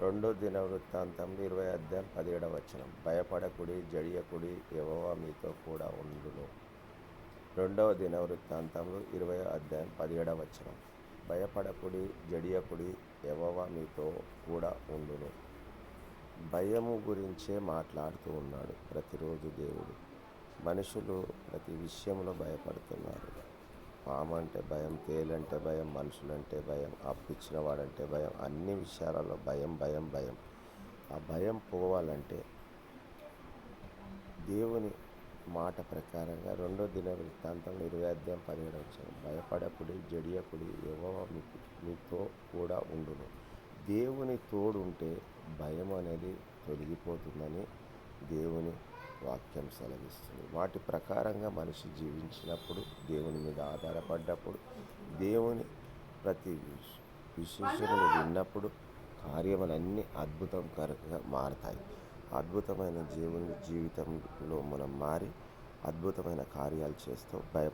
రెండో దిన వృత్తాంతంలో ఇరవై అధ్యాయం పదిహేడవ వచనం. భయపడకుడి జడియకుడి యవవ మీతో కూడా ఉండును. రెండవ దిన వృత్తాంతంలో ఇరవై అధ్యాయం పదిహేడవ వచనం. భయపడకుడి జడియకుడి యెహోవా మీతో కూడా ఉండును. భయము గురించే మాట్లాడుతూ ఉన్నాడు ప్రతిరోజు దేవుడు. మనుషులు ప్రతి విషయంలో భయపడుతున్నారు. పాము అంటే భయం తేలంటే భయం మనుషులంటే భయం అప్పిచ్చిన వాడంటే భయం అన్ని విషయాలలో భయం భయం భయం. ఆ భయం పోవాలంటే దేవుని మాట ప్రకారంగా రెండో దిన వృత్తాంతంలో ఇరవై అధ్యాయం పదిహేడు వచ్చాను భయపడకుడి జడియకుడి ఎవో మీకు మీతో కూడా ఉండును. దేవుని తోడుంటే భయం అనేది తొలగిపోతుందని దేవుని వాక్యం సెలవిస్తుంది. వాటి ప్రకారంగా మనిషి జీవించినప్పుడు దేవుని మీద ఆధారపడ్డప్పుడు దేవుని ప్రతి విశేషములు విన్నప్పుడు కార్యములన్నీ అద్భుతంకరంగా మారతాయి. అద్భుతమైన జీవుని జీవితంలో మనం మారి అద్భుతమైన కార్యాలు చేస్తూ భయ